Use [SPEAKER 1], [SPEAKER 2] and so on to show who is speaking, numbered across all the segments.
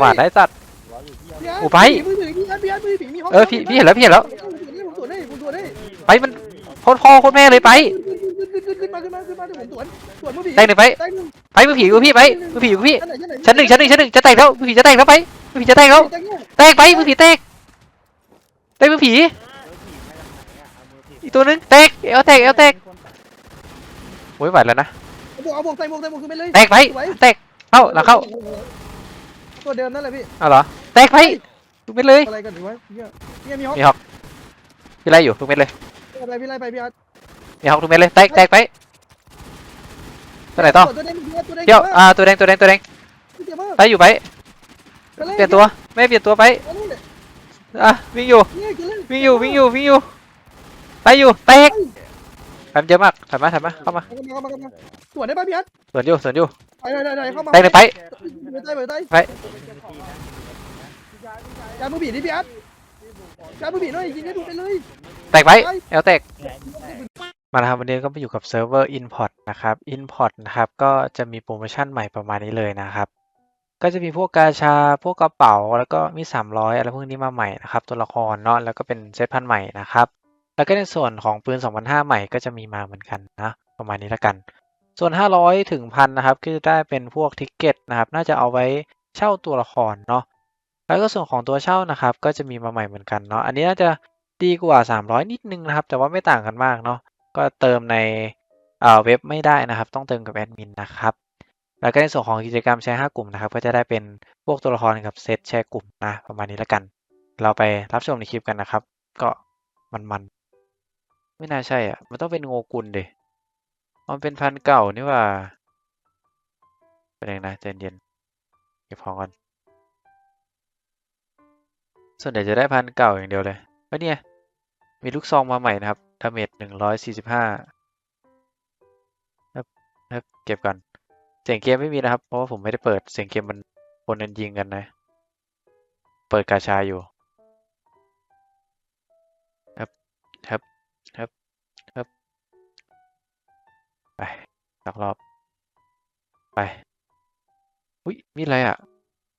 [SPEAKER 1] หวานได้สัตว์
[SPEAKER 2] พี่อาร์ต
[SPEAKER 1] โอ้ไป
[SPEAKER 2] มือถือพี่อาร์ตพี่อาร์ตมือถือมีห้อง
[SPEAKER 1] เออพี่พี่เห็นแล้วพี่เห็นแล้ว
[SPEAKER 2] ผมสวนได้ผมสวนได้
[SPEAKER 1] ไปมันโคตรพ่อโคตรแม่เลยไป
[SPEAKER 2] ขึ้นขึ้นขึ้นขึ้นมาขึ้นมาขึ้นมาเดี๋ยวผมสวนสวนมือผี
[SPEAKER 1] แตกหนึ่งไป
[SPEAKER 2] แตกหนึ่ง
[SPEAKER 1] ไปมือผีกูพี่ไปมือผีกูพี่
[SPEAKER 2] ชั้นไหนชั้นไหน
[SPEAKER 1] ชั้นหนึ่งชั้นหนึ่งชั้นหนึ่งจะแตกแล้วมือผีจะแตกแล้วไปมือผีจะแตกแล้ว
[SPEAKER 2] แตกเนี่ย
[SPEAKER 1] แตกไปมือผีแตกแตกมือผีอีกตัวนึงแตกเอวแตกเอวแตกโอ้ยไหวแล้วนะ
[SPEAKER 2] เอาบวกเอาบวกใส่บวกใส่บวกขึ้นไปเลย
[SPEAKER 1] แตกไปแตกเข้าหลังเข้า
[SPEAKER 2] ตัวเดิมนั่นแหละพี่
[SPEAKER 1] เอาเหรอ แตกไปทุกเม็ดเลย
[SPEAKER 2] อะไรกันหรือวะเนี่ยเนี่ยมีฮอก
[SPEAKER 1] มีฮอกพี่ไล่อยู่ทุกเม็ดเลย
[SPEAKER 2] อะไรพี่ไล่ไปพี่อาร์ต
[SPEAKER 1] มีฮอกทุกเม็ดเลย แตกแตกไปตัวไหนต่อ
[SPEAKER 2] ตัวแดงพี่อาร์ตตัวแดง
[SPEAKER 1] เที่ยวอ่าตัวแดงตัวแดงตัวแดง
[SPEAKER 2] เจ็บมาก
[SPEAKER 1] ไปอยู่ไป เปลี่ยนตัว ไม่เปลี่ยนตัวไปอะวิ่งอยู่
[SPEAKER 2] เนี่ยเกลือ
[SPEAKER 1] วิ่งอยู่วิ่งอยู่วิ่งอยู่ ไปอยู่แตกแป๊บเยอะมากถัดมาถัดมาเข้ามา
[SPEAKER 2] เข้ามาเข้ามาเข้ามาสวนได้ป่ะพี่อาร์ต
[SPEAKER 1] สวนอยู่สวนอยู่
[SPEAKER 2] ไปได้ได้ได้เข้ามา
[SPEAKER 1] แตกเลยไป
[SPEAKER 2] ไปได้ไปได้
[SPEAKER 1] ไป
[SPEAKER 2] การมือผีนี่พี่อาร์ตการมือผีหน่อยยิงให้ดูไปเลย
[SPEAKER 1] แตกไปเอลแตกมาแล้วครับวันนี้ก็มาอยู่กับเซิร์ฟเวอร์ Import นะครับ Import นะครับก็จะมีโปรโมชั่นใหม่ประมาณนี้เลยนะครับ ก็จะมีพวกกาชาพวกกระเป๋าแล้วก็มี 300 อะไรพวกนี้มาใหม่นะครับ ตัวละครเนาะแล้วก็เป็นเซตพันธุ์ใหม่นะครับ แล้วก็ในส่วนของปืน 2005 ใหม่ก็จะมีมาเหมือนกันนะ ประมาณนี้ละกัน ส่วน 500 ถึงพันนะครับก็จะได้เป็นพวกทิกเก็ตนะครับ น่าจะเอาไว้เช่าตัวละครเนาะแล้วก็ส่วนของตัวเช่านะครับ ก็จะมีมาใหม่เหมือนกันเนาะอันนี้น่าจะดีกว่า 300 นิดนึงนะครับ แต่ว่าไม่ต่างกันมากเนาะก็เติมในเอ่อเว็บไม่ได้นะครับ ต้องเติมกับแอดมินนะครับ แล้วก็ในส่วนของกิจกรรมแชร์5กลุ่มนะครับ ก็จะได้เป็นพวกตัวละครกับเซตแชร์กลุ่มนะประมาณนี้และกัน เราไปรับชมในคลิปกันนะครับ ก็มันๆไม่น่าใช่อะมันต้องเป็นโงกุลเดย มันเป็นพันเก่านี่ว่าเป็นยังนะใจเย็นเก็บของก่อนส่วนใหญ่จะได้พันเก่าอย่างเดียวเลยเฮ้ยเนี่ยมีลูกซองมาใหม่นะครับดาเมจหนึ่งร้อยสี่สิบห้าครับครับเก็บก่อนเสียงเกมไม่มีนะครับ เพราะว่าผมไม่ได้เปิดเสียงเกมมันคนนั้นยิงกันนะ เปิดกาชาอยู่ ไปสักรอบ ไป อุ้ยมีอะไรอะ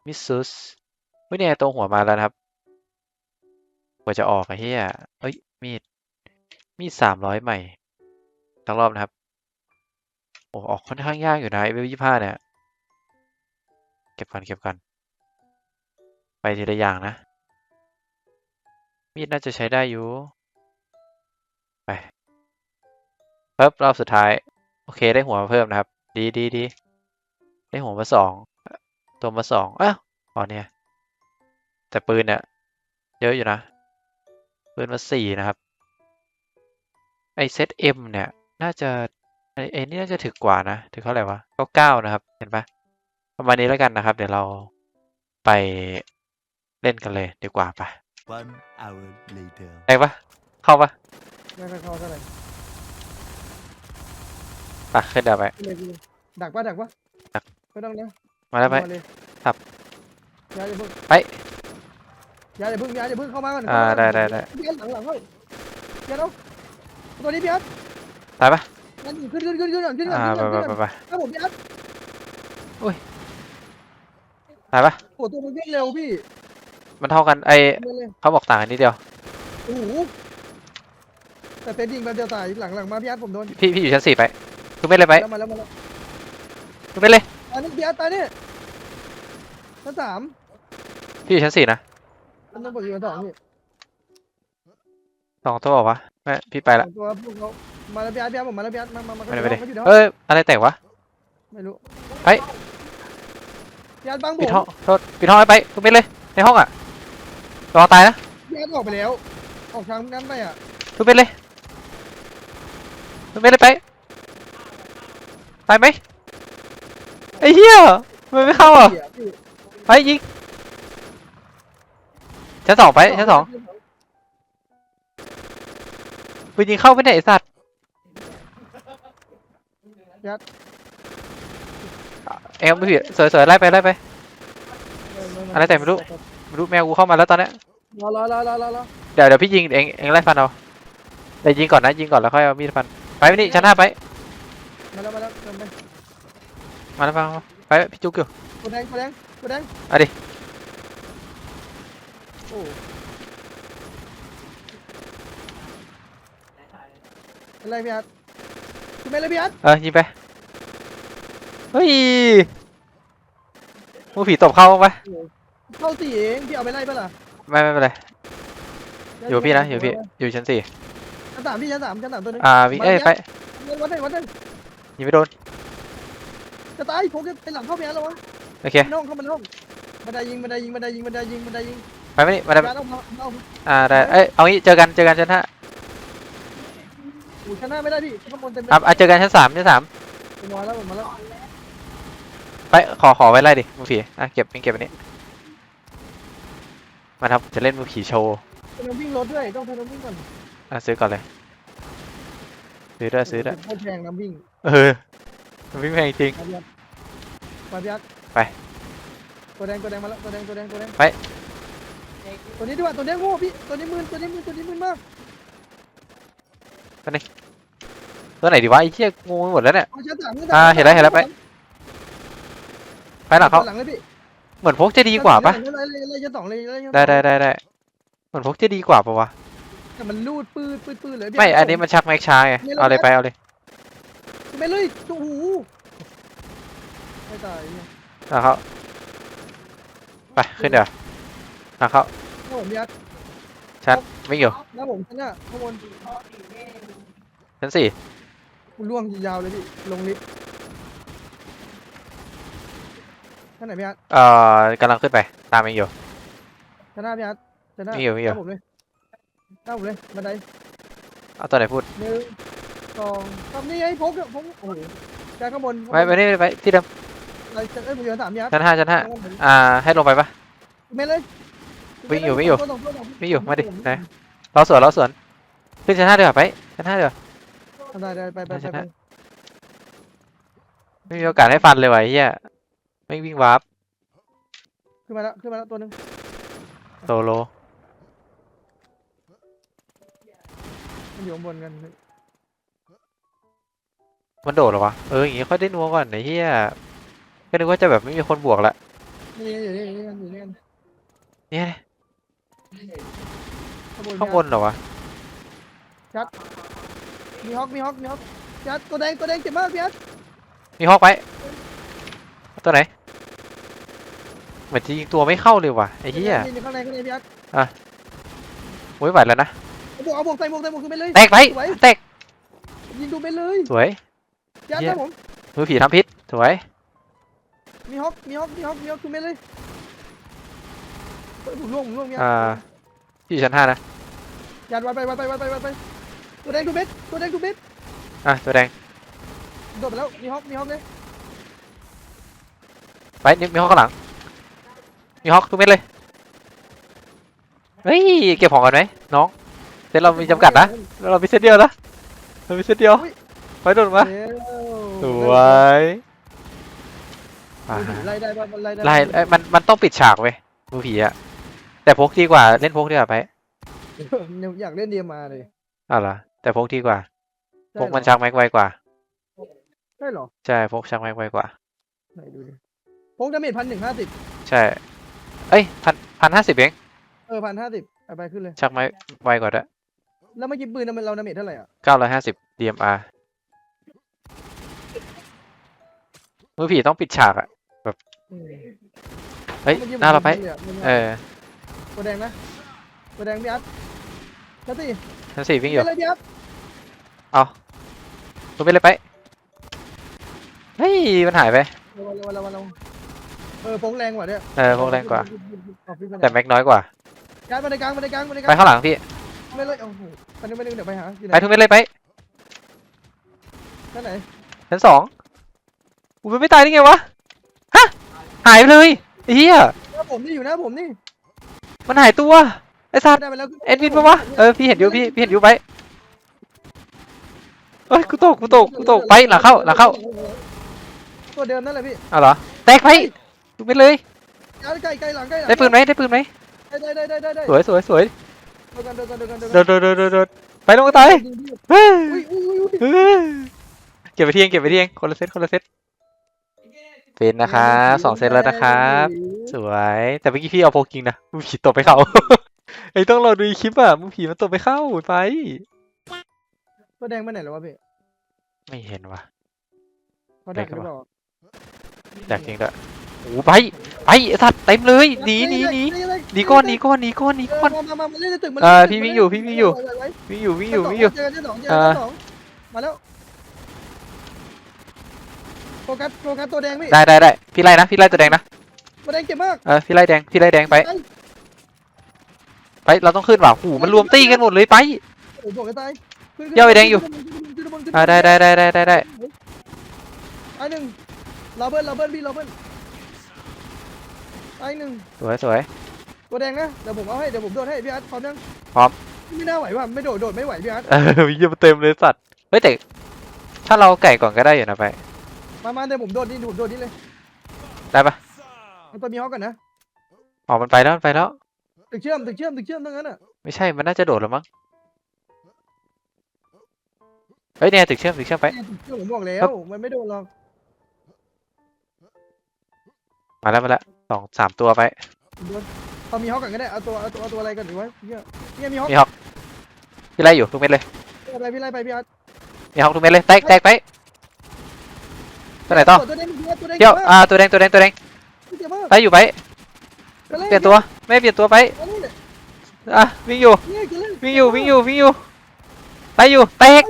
[SPEAKER 1] มิสซุสเฮ้ยเนี่ยตรงหัวมาแล้วครับกว่าจะออกไอ้เหี้ยเอ้ย มีด มีดสามร้อยใหม่สักรอบนะครับ โอ้ออกค่อนข้างยากอยู่นะเวลยี่ห้าเนี่ย เก็บก่อนเก็บก่อนไปทีละอย่างนะ มีดน่าจะใช้ได้อยู่ ไปปึ๊บรอบสุดท้าย โอเคได้หัวมาเพิ่มนะครับ ดีดีดีได้หัวมาสองตัวมาสองอ้าวอ๋อเนี่ย แต่ปืนเนี่ยเยอะอยู่นะ ปืนมาสี่นะครับ ไอเซตเอ็มเนี่ย น่าจะไอไอนี่น่าจะถึกกว่านะ ถึงเท่าไหร่วะก็เก้านะครับ เห็นปะประมาณนี้แล้วกันนะครับ เดี๋ยวเราไปเล่นกันเลยดีกว่าปะ
[SPEAKER 3] One hour later.
[SPEAKER 1] ได้ปะเข้าปะ
[SPEAKER 2] ไม่ค่อยเข้าเท่าไหร่
[SPEAKER 1] ปะขึ้นเดี๋ยวไป
[SPEAKER 2] ขึ้นเลยขึ้นเลยดักป่ะดักป่ะ
[SPEAKER 1] ดัก
[SPEAKER 2] ไม่ต้องนะ
[SPEAKER 1] มาแล้วไป
[SPEAKER 2] เย
[SPEAKER 1] ครับ
[SPEAKER 2] ย้ายอย่าเพิ่ง
[SPEAKER 1] ไป
[SPEAKER 2] ย้ายอย่าเพิ่งย้ายอย่าเพิ่งเข้ามาก่อน
[SPEAKER 1] อ่า
[SPEAKER 2] เข้ม
[SPEAKER 1] ได้ได้ได้
[SPEAKER 2] พี่อาร์ตหลังหลังเฮ้ยพี่อาร์ตเอาตัวนี้พี่อาร์ต
[SPEAKER 1] ตายปะ
[SPEAKER 2] นั่นขึ้นขึ้นขึ้นขึ้นก่อนขึ้นก่อน
[SPEAKER 1] อ่า
[SPEAKER 2] ขึ้น
[SPEAKER 1] ไป
[SPEAKER 2] ก่อน
[SPEAKER 1] ไป
[SPEAKER 2] ขึ้น
[SPEAKER 1] ไป
[SPEAKER 2] ก่อน
[SPEAKER 1] ไป
[SPEAKER 2] ถ้าผมพี่อาร์ต
[SPEAKER 1] ตายปะ
[SPEAKER 2] โอ้ตัวมันวิ่งเร็วพี่
[SPEAKER 1] มันเท่ากันไอ
[SPEAKER 2] เร็วเลย
[SPEAKER 1] เขาบอกต่างกันนิดเดียว
[SPEAKER 2] โอ้โหแต่เป็นยิงแบบเดียวตายหลังหลังมาพี่อาร์ตผมโดน
[SPEAKER 1] พี่พี่อยู่ชั้นสี่ไป ทุกเม็ดเลยไป
[SPEAKER 2] แล้วมาแล้วมาแล้ว
[SPEAKER 1] ทุกเม็ดเลย
[SPEAKER 2] ตายนี่พี่อาร์ตตายนี่ชั้นสาม
[SPEAKER 1] พี่อยู่ชั้นสี่นะ
[SPEAKER 2] ชั้นต้องบอกอยู่ชั้นสองพี่
[SPEAKER 1] สองตัวบอกวะไม่พี่ไป
[SPEAKER 2] ส
[SPEAKER 1] ละ
[SPEAKER 2] องตัวพวกเขามาแล้วพี่อาร์ตพี่อาร์ตผมมาแล้วพี่อาร์ตมามามา
[SPEAKER 1] ไม่ได้ไม่ได้
[SPEAKER 2] เขาอยู่ในห้อง
[SPEAKER 1] เอ้ยอะไรแตกวะ
[SPEAKER 2] ไม่รู้
[SPEAKER 1] ไป
[SPEAKER 2] พี่อาร์ตบังผ
[SPEAKER 1] ปิด
[SPEAKER 2] ม
[SPEAKER 1] ห้องโทษปิดห้องให้ไปทุกเม็ดเลย ในห้องอะรอตายนะ
[SPEAKER 2] พี่อาร์ตออกไปแล้ว ออกทางนั้นไปอะ
[SPEAKER 1] ทุกเม็ดเลยทุกเม็ดเลยไป ตายไหมไอ้เหี้ยมันไม่เข้าอะ
[SPEAKER 2] เหี้ยพี่
[SPEAKER 1] ไปยิงชั้นสองไปชั้นสองไปยิงเข้าไปไหนไอ้สัตว์เอ็มไม่ผิดสวยๆไล่ไปไล่ไป อะไรแต่ไม่รู้ไม่รู้แมวกูเข้ามาแล้วตอนเนี้ย
[SPEAKER 2] รอรอรอรอรอรอ
[SPEAKER 1] เดี๋ยวเดี๋ยวพี่ยิงเองเองไล่ฟันเอาแต่ยิงก่อนนะยิงก่อนแล้วค่อยเอามีดฟันไปไปนี่ชั้นห้าไป
[SPEAKER 2] มาแล้วมาแล้วเติมไป
[SPEAKER 1] มาแล้วฟังไปพี่จุกอยู่
[SPEAKER 2] กดแดงกดแดงกดแดง
[SPEAKER 1] เอาดิ
[SPEAKER 2] อ้อะไรพี่อาร์ตคุณไม่เลยพี่อาร์ต
[SPEAKER 1] เออยิงไปเฮ้ยมือผีตบเข้าปะ
[SPEAKER 2] เข้าสี่เองพี่เอาไปไล่ปะล่ะ
[SPEAKER 1] ไม่ไม่เป็นไรอยู่กับพี่นะอยู่กับพี่อยู่ชั้นสี่
[SPEAKER 2] ชั้นสามพี่ชั้นสามชั้นสามตัวหนึง
[SPEAKER 1] อ่าวิ่งเอ้ยไป
[SPEAKER 2] วัดหนึ่งวัดหนึ่ง
[SPEAKER 1] ยิงไม่โดน
[SPEAKER 2] จะตายผมจะไปหลังเข้าพี่อาร์ตแล้ววะ
[SPEAKER 1] โอเค
[SPEAKER 2] มันห้องเข้ามันห้องบันไดยิงบันไดยิงบันไดยิงบันไดยิงบันไดยิง
[SPEAKER 1] ไปไม่นี่มาได้
[SPEAKER 2] พี่อาร์ตเอาเอา
[SPEAKER 1] อ่าได้เอ้ยเอางี้เจอกันเจอกันชั้นห้า
[SPEAKER 2] อูชั้นหน้าไม่ได้พี่ข้างบนเต็มเลย
[SPEAKER 1] อะอะเจอกันชั้นสามชั้นสาม
[SPEAKER 2] ผมมาแล้วผมมาแล้ว
[SPEAKER 1] ไปขอขอไว้ไล่ดิมือผีอะเก็บเก็บอันนี้มาครับจะเล่นมือผีโชว์
[SPEAKER 2] ต้องวิ่งรถด้วยต้องทำน้ำวิ่งก่อน
[SPEAKER 1] อะซื้อก่อนเลย ซื้อด้วยซื้อด้วย
[SPEAKER 2] โคตรแพงน้ำวิ่ง
[SPEAKER 1] เออมันวิ่งแพงจริง
[SPEAKER 2] มาพี่อาร์ตมาพี่อาร์ต
[SPEAKER 1] ไป
[SPEAKER 2] ตัวแดงตัวแดงมาแล้วตัวแดงตัวแดงตัวแดง
[SPEAKER 1] ไป
[SPEAKER 2] ตัวนี้ด้วยตัวนี้โง่พี่ตัวนี้มืนตัวนี้มืนตัวนี้มืนมาก
[SPEAKER 1] ตัวไหนดีวะไอ้เหี้ยงูไปหมดแล้วเนี่ย
[SPEAKER 2] เอาชั้นสามชั้น
[SPEAKER 1] อ่า
[SPEAKER 2] สาม
[SPEAKER 1] เห็นแล้วเห็นแล้วไป ไปหลังเขา
[SPEAKER 2] หลังเลยพี่
[SPEAKER 1] เหมือนพกจะดีกว่าปะ
[SPEAKER 2] ไล่ไล่ไล่ชั้นสองเลยไล่ชั้นสอง
[SPEAKER 1] ได้ได้ได้ได้เหมือนพกจะดีกว่าปะวะ
[SPEAKER 2] แต่มันลูดปืดปืดปืดเลย
[SPEAKER 1] ไม่ อันนี้มันชักแม็กช้าไง
[SPEAKER 2] ไม่เรา
[SPEAKER 1] เอาเลยไปเอาเลย
[SPEAKER 2] ไปเลยโอ้โหไม่ตายเนี่ย
[SPEAKER 1] หลังเขาไปขึ้นเดี๋ยวหลังเขา
[SPEAKER 2] โอ้โหพี่อาร์ต
[SPEAKER 1] ชัดวิ่งอยู่
[SPEAKER 2] หน้าผมชั้นหน้าข้างบน
[SPEAKER 1] ชั้นสี่
[SPEAKER 2] กูล่วงยาวเลยพี่ลงลิฟต์ท่านไหนพี่อาร์ต
[SPEAKER 1] เอ่อกำลังขึ้นไป ตามเองอยู่
[SPEAKER 2] ชั้นหน้าพี่อาร์ตชั้นหน้า
[SPEAKER 1] มีอยู่มีอยู่
[SPEAKER 2] หน้าผมเลย หน้าผมเลยบันได
[SPEAKER 1] เอาตัวไหนพูด
[SPEAKER 2] หนึ่งสองสามนี่ไงพกอะพกโอ้โหจากข้างบน
[SPEAKER 1] ไปไปนี่ไปที่เดิม
[SPEAKER 2] อะไรจะเอ้ยผมอยู่ชั้นสามพี่อาร์ต
[SPEAKER 1] ชั้นห้าชั้นห้า
[SPEAKER 2] ข้างบน
[SPEAKER 1] อ่า ให้ลงไปปะ
[SPEAKER 2] ไม่เลย
[SPEAKER 1] วิ่งอยู่วิ่งอยู่
[SPEAKER 2] ตัวสตัวส
[SPEAKER 1] วิ่งอยู่มาดิไหนรอสวนรอสวนขึ้นชั้นห้าเดี๋ยวาไปชั้นห้าเดี๋ยวา
[SPEAKER 2] ได้ได้ไปไปไป
[SPEAKER 1] ช
[SPEAKER 2] ไป
[SPEAKER 1] นะไม่มีโอกาสให้ฟันเลยว่ะไอ้เฮียไม่งวิ่งวาร์ป
[SPEAKER 2] ขึ้นมาแล้วขึ้นมาแล้วตัวหนึง
[SPEAKER 1] โซโล
[SPEAKER 2] มันอยู่ข้างบนกัน
[SPEAKER 1] มันโดดเหรอวะ เอออย่างงี้ค่อยได้นัวก่อนไอ้เฮียก็นึกว่าจะแบบไม่มีคนบวกละ
[SPEAKER 2] นี่อยู่นี่อยู่นี่อยู่นี่กัน
[SPEAKER 1] เนี่ย
[SPEAKER 2] ข้างบน
[SPEAKER 1] ข้างบนเหรอวะ
[SPEAKER 2] มีฮอกมีฮอกมีฮอกพี่อาร์ตตัวแดงตัวแดงเจ็บมากพี่อาร์ต
[SPEAKER 1] มีฮอกไปตัวไหน เหมือนจะยิงตัวไม่เข้าเลยว่ะไอ้เหี้ย
[SPEAKER 2] นี่อยู่ข้างในข้างในพี่อาร์ต
[SPEAKER 1] โอ้ยไหวแล้วนะ
[SPEAKER 2] เอา บวกเอาบวกใส่บวกใส่บวกขึ้นไปเลย
[SPEAKER 1] แตกไป
[SPEAKER 2] สวย
[SPEAKER 1] แตก
[SPEAKER 2] ยิงดูไปเลย
[SPEAKER 1] สวย
[SPEAKER 2] พี่อาร์ต
[SPEAKER 1] เหี้ย
[SPEAKER 2] นะผม
[SPEAKER 1] มือผีทำพิษสวย
[SPEAKER 2] มีฮอกมีฮอกมีฮอกมีฮอกขึ้นไปเลยเฮ้ยผมล่วงผมล่วงพี่อา
[SPEAKER 1] อ่า
[SPEAKER 2] ร์ต
[SPEAKER 1] ที่ชั้นห้านะ
[SPEAKER 2] ยัดวัดไปวัดไปวัดไปวัดไปตัวแดงตัวเบ็ดตัวแดงตัวเบ็ด
[SPEAKER 1] อะตัวแดง
[SPEAKER 2] โดดไปแล้วมีฮอกมีฮอกเลย
[SPEAKER 1] ไปนี่มีฮอกข้างหลังมีฮอกทุกเม็ดเลยเฮ้ยเก็บของกันไหมน้องเซ ตเรามีจำกัดนะเรามีเซตเดียวนะเรามีเซตเดียวไปโดนมา
[SPEAKER 2] เร็ว
[SPEAKER 1] สวยอ่า
[SPEAKER 2] ไล่ได้ป่ะมันไล่ได้
[SPEAKER 1] ไล่เอ้ยมันมันต้องปิดฉากเว้ยมือผีอะแต่พกดีกว่าเล่นพกดีกว่าไป
[SPEAKER 2] อยากเล่นเดียมาเลย
[SPEAKER 1] อ้าวเหรอแต่พกดีกว่า
[SPEAKER 2] ใช่
[SPEAKER 1] พกมัน
[SPEAKER 2] เหรอ
[SPEAKER 1] ชักแม็กไวกว่า
[SPEAKER 2] ใช่เหรอ
[SPEAKER 1] ใช่พกชักแม็กไวกว่า
[SPEAKER 2] ไหนดูดิพกดาเมจพันหนึ่งห้าสิบ
[SPEAKER 1] ใช่เอ้ยพันพันห้าสิบเอง
[SPEAKER 2] เออพันห้าสิบไปไปขึ้นเลย
[SPEAKER 1] ชักแม็กไวกว่าด้วย
[SPEAKER 2] แล้วเมื่อกี้ปืนเราดาเมจเท่าไหร่อะ
[SPEAKER 1] เก้าร้อยห้าสิบ DMR มือผีต้องปิดฉากอะ
[SPEAKER 2] อืม
[SPEAKER 1] เฮ้ย
[SPEAKER 2] มื่อกี้
[SPEAKER 1] หน้าเราไป
[SPEAKER 2] ผมยิงลยอะมัน
[SPEAKER 1] เออ
[SPEAKER 2] ตัวแดงนะตัวแดงพี่อาร์ตนัตตี้
[SPEAKER 1] ชั้นสี่วิ่งอยู่
[SPEAKER 2] ไปเลยพี่อาร์ต
[SPEAKER 1] ตัวไปเลยไป เฮ้ย มันหายไป
[SPEAKER 2] ระวังระวังระวังระวังเออพกแรงกว่าเนี่ย
[SPEAKER 1] เออพกแรงกว่า
[SPEAKER 2] เอาพี่ไปไหน
[SPEAKER 1] แต่แม็กน้อยกว่า
[SPEAKER 2] การบันไดกลางบันไดกลางบันไดก
[SPEAKER 1] ไป
[SPEAKER 2] ลาง
[SPEAKER 1] ข้างหลังพี่
[SPEAKER 2] ไม่เลยโอ้โหไปนึงไปนึงเดี๋ยวไปหาอยู่ไหน
[SPEAKER 1] ไปทุกเม็ดเลยไป
[SPEAKER 2] ท่านไหน
[SPEAKER 1] ชั้นสองอุ้ยมันไม่ตายได้ไงวะฮะหายไปเลยไอ้เหี้ย
[SPEAKER 2] หน้าผมนี่อยู่หน้าผมนี่
[SPEAKER 1] มันหายตัวไอ้สัตว์
[SPEAKER 2] ได้ไปแล้ว
[SPEAKER 1] เอ็ดวินปะวะเออพี่เห็นอยู่พี่พี่เห็นอยู่ไปเอ้ยกูตกกูตกกูตกไปหลังเข้าหลังเข้า
[SPEAKER 2] ตัวเดิมนั่นแหละพี่
[SPEAKER 1] เอาเหรอแตกไปทุกเม็ดเลย
[SPEAKER 2] ใกล้ใกล้ใกล้หลังใกล้หลัง
[SPEAKER 1] ได้ปืนไหมได้ปืนไหม
[SPEAKER 2] ได้ได้ได้ได้ได้ได้
[SPEAKER 1] สวยสวยสวย
[SPEAKER 2] เดินกันเดินกันเดินกัน
[SPEAKER 1] โดดโดดโดดโดดโดดไปลงกันตายเฮ้ย
[SPEAKER 2] อุ้ยอุ้ยอุ้ยอุ้ย
[SPEAKER 1] เฮ้ยเก็บไปเที่ยงเก็บไปเที่ยงคนละเซตคนละเซตเป็นนะครับสองเซตแล้วนะครับ สวย แต่เมื่อกี้พี่เอาโพกิงนะผีตบไปเขาไอ้ต้องรอดูคลิปอะมึงผีมันตบไปเข้าไป
[SPEAKER 2] ตัวแดงไปไหนแล้ววะพี่
[SPEAKER 1] ไม่เห็นว่ะ
[SPEAKER 2] เขาดักหรือเปล่า
[SPEAKER 1] อยากจริงด้วย โอ้ไปไปไอ้สัตว์เต็มเลยหนีหนีหนีหนีก้อนหนีก้อนหนีก้อนหนีก้อน
[SPEAKER 2] มามามาเล่นในตึกมา
[SPEAKER 1] เออ
[SPEAKER 2] ล่นในตึก
[SPEAKER 1] พี่วิ่งอยู่พี่วิ่งอยู่
[SPEAKER 2] ไไวิ่
[SPEAKER 1] งอยู่วิ่งอยู่วิ่งอยู่
[SPEAKER 2] เจอกันชั้นสองเจอกัน
[SPEAKER 1] อ
[SPEAKER 2] ชั้นสองมาแล้วโฟกัสโฟกัสตัวแดงพี่
[SPEAKER 1] ได้ได้ได้พี่ไล่นะพี่ไล่ตัวแดงนะ
[SPEAKER 2] ตัวแดงเจ็บมาก
[SPEAKER 1] เออพี่ไล่แดงพี่ไล่แดงไปไปเราต้องขึ้นว่ะหูมันรวมตีกันหมดเลยไป
[SPEAKER 2] โอ้โหบอกกันตายขึ้นขึ้น
[SPEAKER 1] เดี๋ยวไอ้แดงอยู่
[SPEAKER 2] ขึ้นขึ้นขึ้นขึ้น
[SPEAKER 1] อ่าได้ได้ได้ได้ได้ได้
[SPEAKER 2] ไอ้หนึ่งเราเบิ้ลเราเบิ้ลพี่เราเบิ้ล ไอ้หนึ่ง
[SPEAKER 1] สวยสวย
[SPEAKER 2] ตัวแดงนะเดี๋ยวผมเอาให้เดี๋ยวผมโดดให้พี่อาร์ตพร้อมยัง
[SPEAKER 1] พร้อม
[SPEAKER 2] ไม่น่าไหวว่ะไม่โดดโดดไม่ไหวพี่อาร์ต
[SPEAKER 1] เออวิ่งมาเต็มเลยสัตว์เฮ้ยแต่ถ้าเราไก่ก่อนก็ได้อยู่นะไป
[SPEAKER 2] มามาเดี๋ยวผมโดดนี่ผมโดดนี่เลย
[SPEAKER 1] ได้ปะ
[SPEAKER 2] เอาตัวมีฮอกก่อนนะ
[SPEAKER 1] ออกมันไปแล้วมันไปแล้ว
[SPEAKER 2] ตึกเชื่อมตึกเชื่อมตึกเชื่อมทั้งนั้นอะ
[SPEAKER 1] ไม่ใช่มันน่าจะโดดแล้วมั้งเฮ้ยเนี่ยตึกเชื่อมตึกเชื่อมไป
[SPEAKER 2] เนี่ยตึกเชื่อมผมบอกแล้
[SPEAKER 1] ครั
[SPEAKER 2] ว
[SPEAKER 1] บ
[SPEAKER 2] มันไม่โดนหรอก
[SPEAKER 1] มาแล้วมาแล้ว สองสามตัวไป
[SPEAKER 2] โดนเอามีฮอกก่อนก็ได้เอาตัวเอาตัวเอาตัวอะไรก่อนดีวะเนี่ยเนี่ยมีฮอก
[SPEAKER 1] มีฮอกพี่ไล่อยู่ทุกเม็ดเลย
[SPEAKER 2] อะไรพี่ไล่ไปพี่อาร์ต
[SPEAKER 1] มีฮอกทุกเม็ดเลยแตกแตกไปตัวไหนต่อ
[SPEAKER 2] ตัวแดงพี่อาร์ตตัวแดง
[SPEAKER 1] เดี๋ยว
[SPEAKER 2] จ็บมาก
[SPEAKER 1] อ่าตัวแดงตัวแดงตัวแดง
[SPEAKER 2] เจ็บมาก
[SPEAKER 1] ไปอยู่ไป
[SPEAKER 2] ไปเลย
[SPEAKER 1] เปลี่ยนตัวไม่เปลี่ยนตัวไป
[SPEAKER 2] เอาเลย
[SPEAKER 1] อะวิ่งอยู่
[SPEAKER 2] เนี่ยไปเลย
[SPEAKER 1] วิ่งอยู่วิ่งอยู่วิ่งอยู่ไปอยู่แตก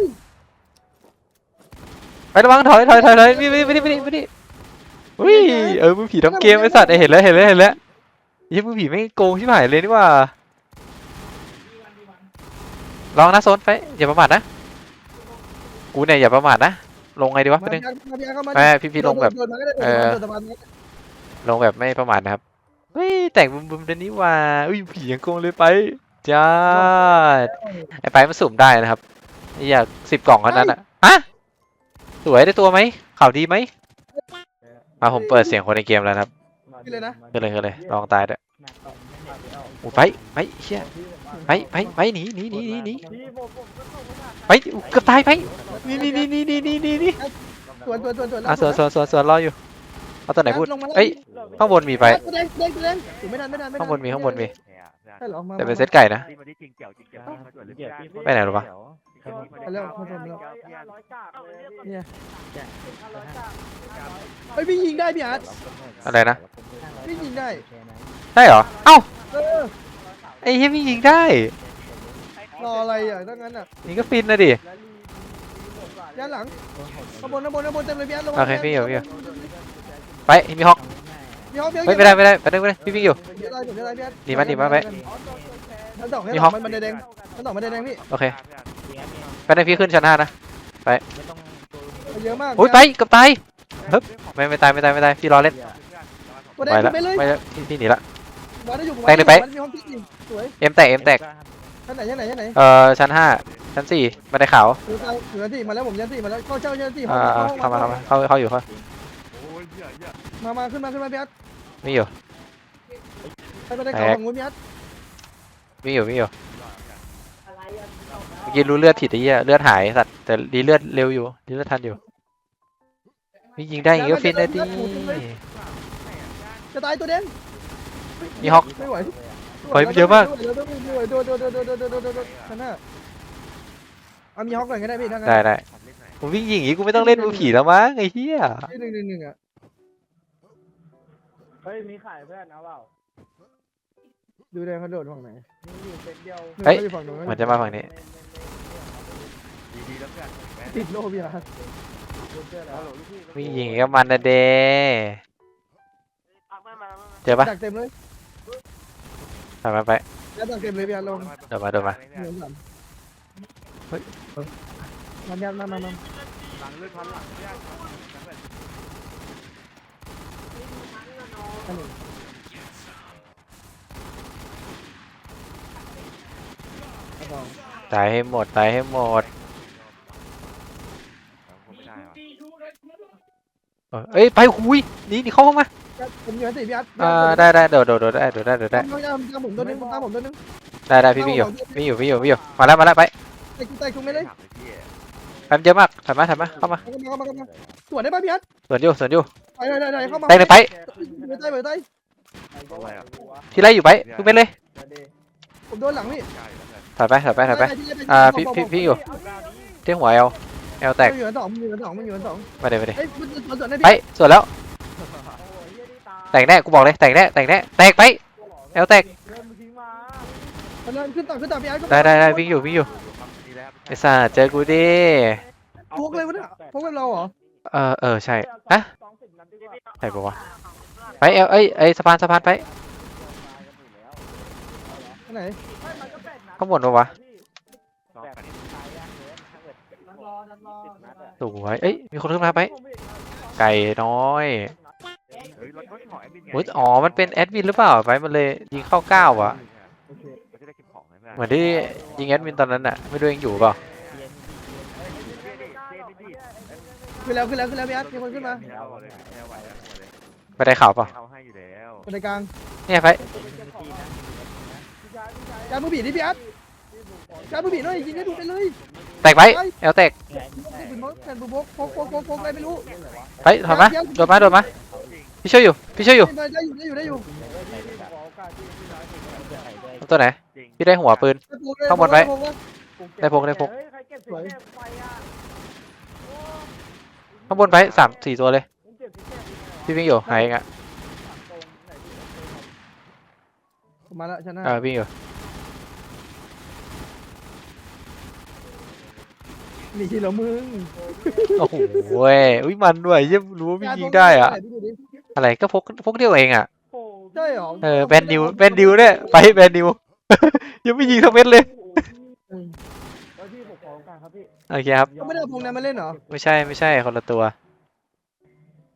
[SPEAKER 1] ไประวังถอยถอยถอยถอยวิ่งวิ่งวิ่งวิ่งวิ่งวิ่ง อุ้ยเออมือผีทำเกมไอ้สัตว์เห็นแล้วเห็นแล้วเห็นแล้วยี่มือผีไม่งโกงชิบหายเลยนี่ว่าลองนะโซนไปอย่าประมาทนะกูเนี่ยอย่าประมาทนะลงไงดีวะ
[SPEAKER 2] มา
[SPEAKER 1] ประเด็น
[SPEAKER 2] พี่อาร์ตมาพี่อาร์ตเข้ามา
[SPEAKER 1] ไม่พี่พี่ลงแบบ
[SPEAKER 2] โดดมาก็ได้โดด
[SPEAKER 1] เอ
[SPEAKER 2] มา
[SPEAKER 1] อ
[SPEAKER 2] โดดสะพานมา
[SPEAKER 1] ลงแบบไม่ประมาทนะครับเฮ้ยแต่งบึมๆเดยวนี้ว่าอุ้ยผียังโกงเลยไปจ้าดไอ้ไปมันสุ่มได้นะครับนี่อยากสิบกล่องเท่านั้นอะฮะสวยได้ตัวไหมข่าวดีไหม มาผมเปิดเสียงคนในเกมแล้วนะครับ
[SPEAKER 2] พี่เลยนะ
[SPEAKER 1] ก็เลยก็เลยลองตายด้วยโอ้ไปไปเชี่ยไปไปไปหนีหนีหนีหนีหนีไปอุ๊ยเกือบตายไปหนี่นี่นี่นี่นี่นี่นี่นี่
[SPEAKER 2] สวนสวนสวนสวน
[SPEAKER 1] อะสวนสวนสวนสวนรออยู่เอาตัวไหนพูด
[SPEAKER 2] ลงมาแล้ว
[SPEAKER 1] เอ้ยข้างบนมีไป
[SPEAKER 2] ตัวแดงตัวแดงตัวแดงถูกไม่ทันไม่ทันไม่ทั
[SPEAKER 1] ข้างบนมีข้างบนมี
[SPEAKER 2] ใช่เหรอมา
[SPEAKER 1] แต่เป็นเซตไก่นะ
[SPEAKER 3] ที่มันได้จริง เกี่ยวจริงเกี่ยว
[SPEAKER 1] ไปไหนหรอวะ
[SPEAKER 2] ไปแล้วเข้าชมแล้วเนี่ยเฮ้ยพี่ยิงได้พี่อาร์ต
[SPEAKER 1] อะไรนะ
[SPEAKER 2] พี่ยิงได้
[SPEAKER 1] ได้เหรอ เอ้า
[SPEAKER 2] เออ
[SPEAKER 1] ไอ้เฮียมียิงได้
[SPEAKER 2] รออะไรอะถ้างั้นอะ
[SPEAKER 1] นี่ก็ฟินนะดิ
[SPEAKER 2] ย้านหลังข้างบนข้างบนข้างบนเต็มเลยพี่อาร์ตลง
[SPEAKER 1] โอเคพี่อยู่พี่อยู่ ไปมีฮอก
[SPEAKER 2] มีฮอก
[SPEAKER 1] เฮ้ยไม่ได้ไม่ได้ไปได้ไปได้พี่วิ่งอยู่
[SPEAKER 2] เดี๋ยวได้เดี๋ยวได้พี่อาร์ต
[SPEAKER 1] หนีมาหนีมาไป
[SPEAKER 2] ชั้นสอง
[SPEAKER 1] มี
[SPEAKER 2] ชั้น
[SPEAKER 1] ฮ
[SPEAKER 2] ส
[SPEAKER 1] อ
[SPEAKER 2] อก งมันบันไดแดงชั้นสองบันไดแดงพี่
[SPEAKER 1] โอเค ไปได้พี่ขึ้นชั้นห้านะ
[SPEAKER 2] เยอะมาก
[SPEAKER 1] อุ้ยไปเกับตาย ฮึบ ไม่ไม่ตายไม่ตายไม่ตายพี่รอเล่น
[SPEAKER 2] ตัวแด
[SPEAKER 1] ไป
[SPEAKER 2] ง
[SPEAKER 1] แล้ว
[SPEAKER 2] ไปเลย
[SPEAKER 1] ไปแล้วพี่พี่หนีละ
[SPEAKER 2] วางได้อยู่ผม
[SPEAKER 1] แตกเลยไป
[SPEAKER 2] มันมีห้องที่ยิงสวย
[SPEAKER 1] เอ็มแตกเอ็มแตก
[SPEAKER 2] ชั้นไหนชั้นไหนชั้นไหน
[SPEAKER 1] เอ่อชั้นห้าชั้นสี่บันไดขาว
[SPEAKER 2] ถือไปถือที่มาแล้วผมยันที่มาแล้วเข้าเจ้ายันที่
[SPEAKER 1] อ่าอ่าเข้ามาเข้ามาเข้าเข้าอยู่เข้า
[SPEAKER 2] มามาขึ้นมาขึ้นมาพี่อาร์ต
[SPEAKER 1] วิ่งอยู่
[SPEAKER 2] ไปไปได้เขาของงูพี่อาร์ต
[SPEAKER 1] วิ่งอยู่วิ่งอยู่เมื่อกี้รู้เลือดผิดไอ้เหี้ยเลือดหายสัตว์แต่ดีเลือดเร็วอยู่ดีเลือดทันอยู่วิ่งยิงได้อย่างงี้ก็ฟินได้ดิ
[SPEAKER 2] จะตายตัวแดง
[SPEAKER 1] มีฮอก
[SPEAKER 2] ไม่ไหว
[SPEAKER 1] เฮ้ยมันเยอะมาก
[SPEAKER 2] ไม่ไหวโดนโดนโดนโดนโดนโดนโดนโดนโดนชนะเอามีฮอกก่อนก็ได้พี่ทั้งนั้น
[SPEAKER 1] ได้ได้ผมวิ่งยิงอย่างงี้กูไม่ต้องเล่นมือผีแล้วมั้งไอ้เหี้ย
[SPEAKER 2] หนึ่งหนึ่งหนึ่งอะ
[SPEAKER 4] เฮ้ยมีขายเพื่อนเอาเปล่า
[SPEAKER 2] ดูแดงเขาโดดฝั่งไหน
[SPEAKER 4] มีอยู่เซ็ตเดียว
[SPEAKER 1] เฮ้ย
[SPEAKER 2] ขาอฝั่งนู้น
[SPEAKER 1] เหมือนจะมาฝั่งนี้
[SPEAKER 3] ดีๆแล้วเพื่อน
[SPEAKER 2] ติดโลพี่อาร์ต
[SPEAKER 1] วิ่งยิงอย่างงี้ก็มันนะเดเจอปะ
[SPEAKER 2] ดักเต็มเลย
[SPEAKER 1] ไปไปไป
[SPEAKER 2] แล้วดักเต็มเลยพี่อาร์ตลง
[SPEAKER 1] เดินมาเดินมา
[SPEAKER 2] เหมือนกัน
[SPEAKER 1] เฮ้ย
[SPEAKER 2] มันยันมามามา
[SPEAKER 3] หลังเลื่อนพันหลังเนี่ย
[SPEAKER 2] อันหนึ่งอัน สอง
[SPEAKER 1] ตายให้หมดตายให้หมด
[SPEAKER 3] ผมไม่ได้ว่ะ
[SPEAKER 1] เออเอ้ยไปหุยหนี่นี่เข้าห้องมา
[SPEAKER 2] ผมอยู่อันสี่พี่อาร์ต
[SPEAKER 1] อ่าได้ได้โดดโดดโดดได้โดดได้โดดได้
[SPEAKER 2] ตามตามตามผมตัวนึงตามผมตัวนึง
[SPEAKER 1] ได้ได้พี่วิ่งอยู่วิ่งอยู่วิ่งอยู่วิ่งอยู่มาแล้วมาแล้วไป
[SPEAKER 2] ไอ้กูไต่กูไม่เลย
[SPEAKER 3] ถามเลยพี่
[SPEAKER 1] แป๊บเยอะมากถอยมาถอยมาเข้ามา
[SPEAKER 2] เข้ามาเข้ามาเข้ามาสวนได้ป่ะพี่อาร์ต
[SPEAKER 1] สวนอยู่สวนอยู่
[SPEAKER 2] ไปได้ได้ได้เข้ามา
[SPEAKER 1] แตงหนึ่งไป
[SPEAKER 2] ไปใต้ไปใต้
[SPEAKER 3] เอาอะไรอะ
[SPEAKER 1] พี่ไล่อยู่ไปทุกเม็ดเลย
[SPEAKER 2] โอ้ผมโดนหลังพี่
[SPEAKER 3] ใช่แล้วเพื่อน
[SPEAKER 1] ถอยไปถอยไปถอยไป
[SPEAKER 2] ที่ด้
[SPEAKER 1] อ่า
[SPEAKER 2] บอก
[SPEAKER 1] พี่
[SPEAKER 2] บอก
[SPEAKER 1] พี่
[SPEAKER 2] บอก
[SPEAKER 1] พี่อยู่ ที่หัวเอลเอลแตก
[SPEAKER 2] มันอยู่กันสองมันอยู่กันสองมันอยู่กันสอง
[SPEAKER 1] มาเดี๋ยวมาเดี๋ยว
[SPEAKER 2] เอ้ยมันสวนสวนได้
[SPEAKER 1] ไป
[SPEAKER 2] พี่
[SPEAKER 1] สวนแล้ว
[SPEAKER 4] โอ้ยเฮียนี่ตาย
[SPEAKER 1] แตกแน่กูบอกเลยแตกแน่แตกแน่แตกไปเอลแตก
[SPEAKER 4] เริ่มทิ้งมา
[SPEAKER 2] มันเดินขึ้นต่อขึ้นต่อพี่ไอ้ก็
[SPEAKER 1] ได้ได้ได้วิ่งอยู่วิ่งอยู่
[SPEAKER 3] ครับดีแล้ว
[SPEAKER 1] ไอ้สัสเจอกูดิ
[SPEAKER 2] พวกเลยวะเนี่ยพวกแบบเราเหรอ
[SPEAKER 1] เออเออใช่ฮะ
[SPEAKER 4] สองสิบนัดดีกว่า
[SPEAKER 1] ใช่ปะวะไปเอลเอ้ยไอ้สะพานสะพานไป
[SPEAKER 2] อันไหน
[SPEAKER 1] ข้างบนปะวะ
[SPEAKER 3] สองแปด
[SPEAKER 4] ตายยากเลยถ้าเกิดนัดรอนัดรอสิบนัดอะ
[SPEAKER 1] สวยเอ้ยมีคนขึ้นมาไป ไก่น้อย
[SPEAKER 3] เฮ้ยรถรถของแอดมินไง
[SPEAKER 1] อุ๊ยอ๋อมันเป็นแอดมินหรือเปล่าไปมันเลยยิงเข้าเก้าวะ
[SPEAKER 2] โอเค
[SPEAKER 3] มันจะได้เก็บของไงเพื่อน
[SPEAKER 1] เหมือนที่ยิงแอดมินตอนนั้นอะไม่รู้ยังอยู่เปล่า
[SPEAKER 2] ขึ้นแล้วขึ้นแล้วขึ้นแล้วพี่อาร์ตมีคนขึ้นมา
[SPEAKER 3] เอาเลยเอาไว้แล้วเอาเลย
[SPEAKER 1] ไปได้ข่าวเปล่า
[SPEAKER 3] เอาให้อยู่แล้ว
[SPEAKER 2] คนในกลาง
[SPEAKER 1] เนี่ยไป
[SPEAKER 2] การมือบีที่พี่อาร์ตการมือบีหน่อยยิงให้ดูไปเลย
[SPEAKER 1] แตกไปเอลแตก
[SPEAKER 2] นี่เป็นพกแผ่นบุพกพกพกพกพกอะไรไม่รู้
[SPEAKER 1] ไปถอยมาโดดมาโดดมาพี่ช่วยอยู่พี่ช่วยอยู่
[SPEAKER 2] ได้อยู่ได้อยู่ได้อยู่
[SPEAKER 1] ตัวไหน
[SPEAKER 3] จริง
[SPEAKER 1] พี่ได้หัวปืนข้างบนไว้ได้พกได้พก
[SPEAKER 4] เฮ้ยใครเก็บสีแดงไปอะ
[SPEAKER 1] ข้างบนไปสามสี่ตัวเลย
[SPEAKER 4] มึงเก็บสีแดงไปไหนวะ
[SPEAKER 1] พี่วิ่งอยู่หายเองอะ
[SPEAKER 4] ตรงไหนดี
[SPEAKER 2] มาแล้วชนะ
[SPEAKER 1] เออวิ่งอยู่
[SPEAKER 2] หนีเหรอมึง
[SPEAKER 1] โอ้โหเว้ยอุ้ยมันด้วยเยี่ยมรู้ว่าพี่ยิงได้อะอะไรก็พกพกเดียวเองอะ
[SPEAKER 4] โอ้
[SPEAKER 2] ใช่เหรอ
[SPEAKER 1] เออแบนดิวแบนดิวเนี่ยไปแบนดิวยังไม่ยิงสักเม็ดเลย
[SPEAKER 4] แล้วพี่ผมขอโอกาสครับพี่
[SPEAKER 1] โอเคครับ
[SPEAKER 2] เขาไม่ได้เอาพงนั้นมาเล่นเหรอ
[SPEAKER 1] ไม่ใช่ไม่ใช่คนละตัว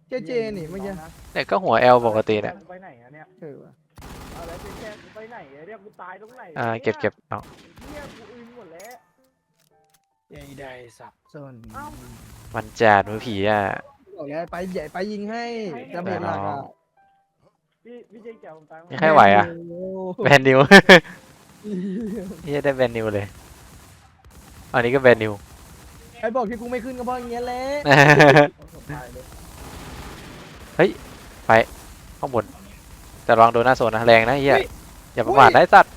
[SPEAKER 2] เจเจนี่เมื่อกี้
[SPEAKER 1] เนี่ยก็หัวเอลปกติเนี่ย
[SPEAKER 4] ไปไหนอะเนี่ย
[SPEAKER 2] เออว่ะ
[SPEAKER 4] เอาแล้วเจ๊แกกูไปไหนอะเนี่ยกูตายตรงไหน
[SPEAKER 1] อ่าเก็บเก็บเอา
[SPEAKER 4] เฮียกูอึนหมดแล้ว
[SPEAKER 2] ใหญ่ได้สับส่วน
[SPEAKER 4] เอ้า
[SPEAKER 1] มันจัดมือผีอะ
[SPEAKER 2] บอกแล้วไปใหญ่ไปยิงให้จำเป็นหลักอะ
[SPEAKER 4] พี่พี่เจ๊แกผมตาย
[SPEAKER 1] ไม่ค่อยไหวอะ
[SPEAKER 2] โโห
[SPEAKER 1] แบนดิวนี่จะได้แบนดิวเลย อันนี้ก็แบนดิว
[SPEAKER 2] ใครบอกที่กูไม่ขึ้นก็เพราะอย่างเงี้ยแหละ
[SPEAKER 4] ผมตายเลย
[SPEAKER 1] ข้างบน แต่ระวังโดนหน้าโซนนะแรงนะเฮียอย่าประมาทนะไอ้สัตว์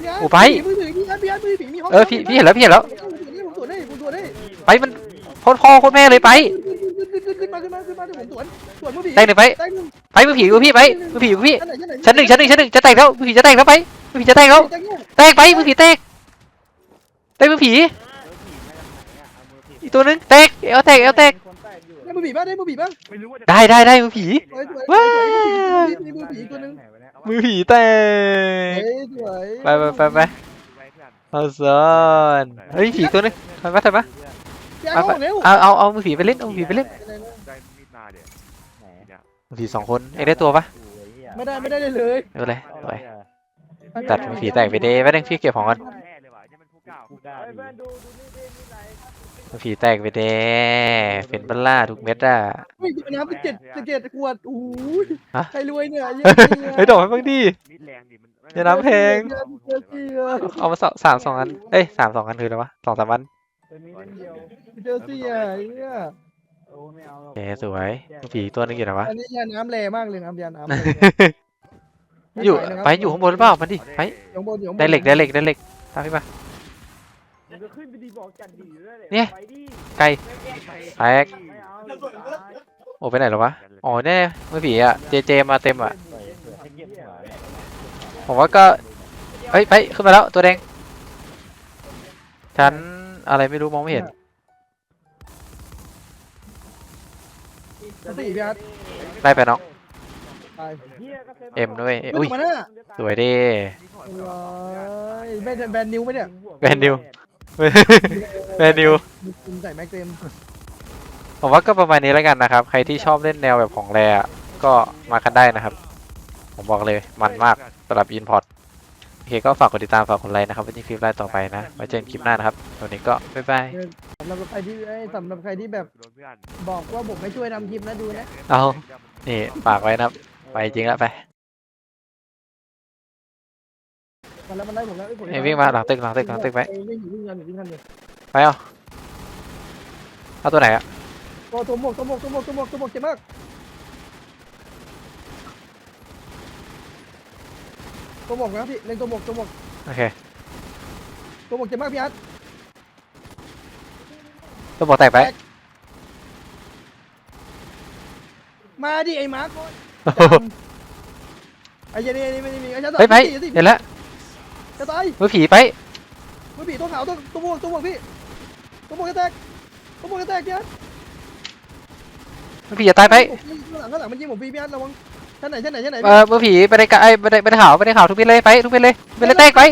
[SPEAKER 2] พี่อาร์ต
[SPEAKER 1] โอ้ไป
[SPEAKER 2] มือถือพี่อาร์ตพี่อาร์ตมือถือมีห้อง
[SPEAKER 1] เออพี่พี่เห็นแล้วพี่เห็นแล้ว
[SPEAKER 2] ผมสวนได้ผมสวนได้ผมสวนได้
[SPEAKER 1] ไปมันโคตรพ่อโคตรแม่เลยไป
[SPEAKER 2] ขึ้นขึ้นขึ้นขึ้นมาขึ้นมาขึ้นมาเดี๋ยวผมสวนสวนมือผี
[SPEAKER 1] แตกหนึ่งไป
[SPEAKER 2] แตกหนึ่ง
[SPEAKER 1] ไปมือผีกูพี่ไปมือผีกูพี่
[SPEAKER 2] ชั้นไหนชั้นไหน
[SPEAKER 1] ชั้นหนึ่งชั้นหนึ่งชั้นหนึ่งจะแตกแล้วมือผีจะแตกแล้วไปมือผีจะแตกแล้ว
[SPEAKER 2] แตกเนี่ย
[SPEAKER 1] แตกไปมือผีแตกแตกมือผีอีกตัวนึงแตกเอลแตกเอลแตก
[SPEAKER 4] คนแตกอยู่
[SPEAKER 2] ได้มือผีป่ะได้มือผีป่ะ
[SPEAKER 3] ไม่รู้ว่าจะ
[SPEAKER 1] ได้ได้ได้มือผี
[SPEAKER 2] สวยสวย
[SPEAKER 1] ว้า
[SPEAKER 2] มีมือผีตัวนึง
[SPEAKER 4] ไหนวะเนี่ย
[SPEAKER 1] มือผีแต
[SPEAKER 2] เฮ้
[SPEAKER 1] ก
[SPEAKER 2] ยสวย
[SPEAKER 1] ไปไปไปไป
[SPEAKER 3] ไว้เพื่อน
[SPEAKER 1] เอาซอนเฮ้ยผีตัวนึงถอยมาถอยมา
[SPEAKER 2] พี่อาร์ตเอาเร็ว
[SPEAKER 1] เอาเอาเอามือผีไปเล่นเอามือผีไปเล่น
[SPEAKER 3] ได้มีดมาเดี๋ยวเนี่ย
[SPEAKER 1] มือผีสองคนเอ็งได้ตัวปะ
[SPEAKER 2] ไม่ได้ไม่ได้เลย
[SPEAKER 1] ไม่เป็นไรสวยตัดมือผีแตกไปเด้แป๊บนึงพี่เก็บของก่อน
[SPEAKER 3] แน่เลยว่ะนี่มันผู้กล้า
[SPEAKER 4] เฮ้ยเพื่อนดูดูนี่ดินี่ไหน
[SPEAKER 1] มือ ผีแตกไปเด้เป็นบัลล่าทุกเม็ดอะ
[SPEAKER 2] เฮ้ยน้ำเป็นเจ็ดเจ็ดขวดโอ้ย
[SPEAKER 1] ฮะ
[SPEAKER 2] ใครรวยเนี่ย
[SPEAKER 1] เฮ้ยดอกให้บ้างดิ
[SPEAKER 3] มีดแรงดิมัน
[SPEAKER 1] อย่าน้ำแพง
[SPEAKER 2] เจ็ดเจ็ด
[SPEAKER 1] เอามาสองสามสองอัน เอ้ยสามสองอันคืออะไรวะสองสามอัน
[SPEAKER 4] ตัวนี้เล่นเดียว
[SPEAKER 2] เจอซี่อะเนี่ย
[SPEAKER 4] โอ้ไม่เอาหรอก
[SPEAKER 1] โอเคสวยมือผีตัวนึงอยู่ไหนวะ
[SPEAKER 2] อันนี้ยาน้ำแรงมากเลยน้ำยาน้ำ
[SPEAKER 1] อยู่ไปอยู่ข้างบนหรือเปล่ามันดิไป
[SPEAKER 2] อยู่ข้างบนอยู่ข้างบน
[SPEAKER 1] ได้เหล็กได้เหล็กได้เหล็กตามพี่มา
[SPEAKER 4] มันจะขึ้นไปดีบอกจัดดีด้วยเลย
[SPEAKER 1] เนี่ย
[SPEAKER 4] ไปดิ
[SPEAKER 1] ไกล แตก
[SPEAKER 4] ไม่เอาเดี๋ยวตาย
[SPEAKER 1] โอ้ไปไหนแล้ววะ อ๋อแน่มือผีอะ เจเจมาเต็มอะผมว่าก็เฮ้ยไปขึ้นมาแล้วตัวแดงชั้นอะไรไม่รู้มองไม่เห็น
[SPEAKER 2] สติพี่อาร์ต
[SPEAKER 1] ได้ไปน้อง
[SPEAKER 2] ตาย
[SPEAKER 4] เหี้ยก็ซฟ
[SPEAKER 1] เอ็มด้วยเอ้ยอุ้ย
[SPEAKER 2] มาหน้า
[SPEAKER 1] สวยดิ
[SPEAKER 2] ว้ายแม่แบนนิ้วไหมเนี่ย
[SPEAKER 1] แบนดิว แมนดิว
[SPEAKER 2] คุณใส่แม็กเต็ม
[SPEAKER 1] ผมว่าก็ประมาณนี้แล้วกันนะครับ ใครที่ชอบเล่นแนวแบบของแรอะก็มากันได้นะครับ ผมบอกเลยมันมากสำหรับอินพอร์ตโอเคก็ฝากกดติดตามฝากกดไลค์นะครับไว้ที่คลิปไลน์ต่อไปนะไว้เจอกันคลิปหน้านะครับวันนี้ก็บ๊ายบาย
[SPEAKER 2] สำหรับใครที่เอ้ยสำหรับใครที่แบบ
[SPEAKER 3] โดนเพื่อน
[SPEAKER 2] บอกว่าผมไม่ช่วยทำคลิปนะดูนะ
[SPEAKER 1] เอานี่ฝากไว้นะครับไปจริงแล้วไป
[SPEAKER 2] มันแล้วมันได้ผมแล้วอ้ยผ
[SPEAKER 1] เอ้ยวิ่งมาหลังตึกหลังตึกหลังตึกไป
[SPEAKER 2] เอ้ยวิ่งอยู่วิ่งกันอยู่วิ่งกันอยู่
[SPEAKER 1] ไปเอาเอาตัวไหนอะ
[SPEAKER 2] ตัวตัวหมกตัวหมกตัวหมกตัวหมกตัวหมกเจ็บมากตัวหมกนะพี่เล่นตัวหมกตัวหมก
[SPEAKER 1] โอเค
[SPEAKER 2] ตัวบอกเจ็บมากพี่อาร์ต
[SPEAKER 1] ตัวบอกแตกไป
[SPEAKER 2] มาดิไอ้มาร์คไอ้เจนี่ไอ้นี่ไม่ได้มีไอ้ชา
[SPEAKER 1] เฮ้ยไป
[SPEAKER 2] จะ
[SPEAKER 1] เห็นแล้ว
[SPEAKER 2] จะตาย
[SPEAKER 1] มือผีไป
[SPEAKER 2] มือผีตัวขาวตัวตัวบวกตัวบวกพี่ตัวบวกจะแตกตัวบวกจะแตกพี่อาร์ต
[SPEAKER 1] มือผีจะตายไป
[SPEAKER 2] ข้างหลังข้างหลังมันยิงผมฟรีพี่อาร์ตระวังชั้นไหนชั้นไหนชั้นไหน
[SPEAKER 1] เออมือผีไปได้กะไอ้ไปได้ไปได้ขาวไปได้ขาวทุกเม็ดเลยไปทุกเม็ดเลยทุกเม็ดเลยแตกไป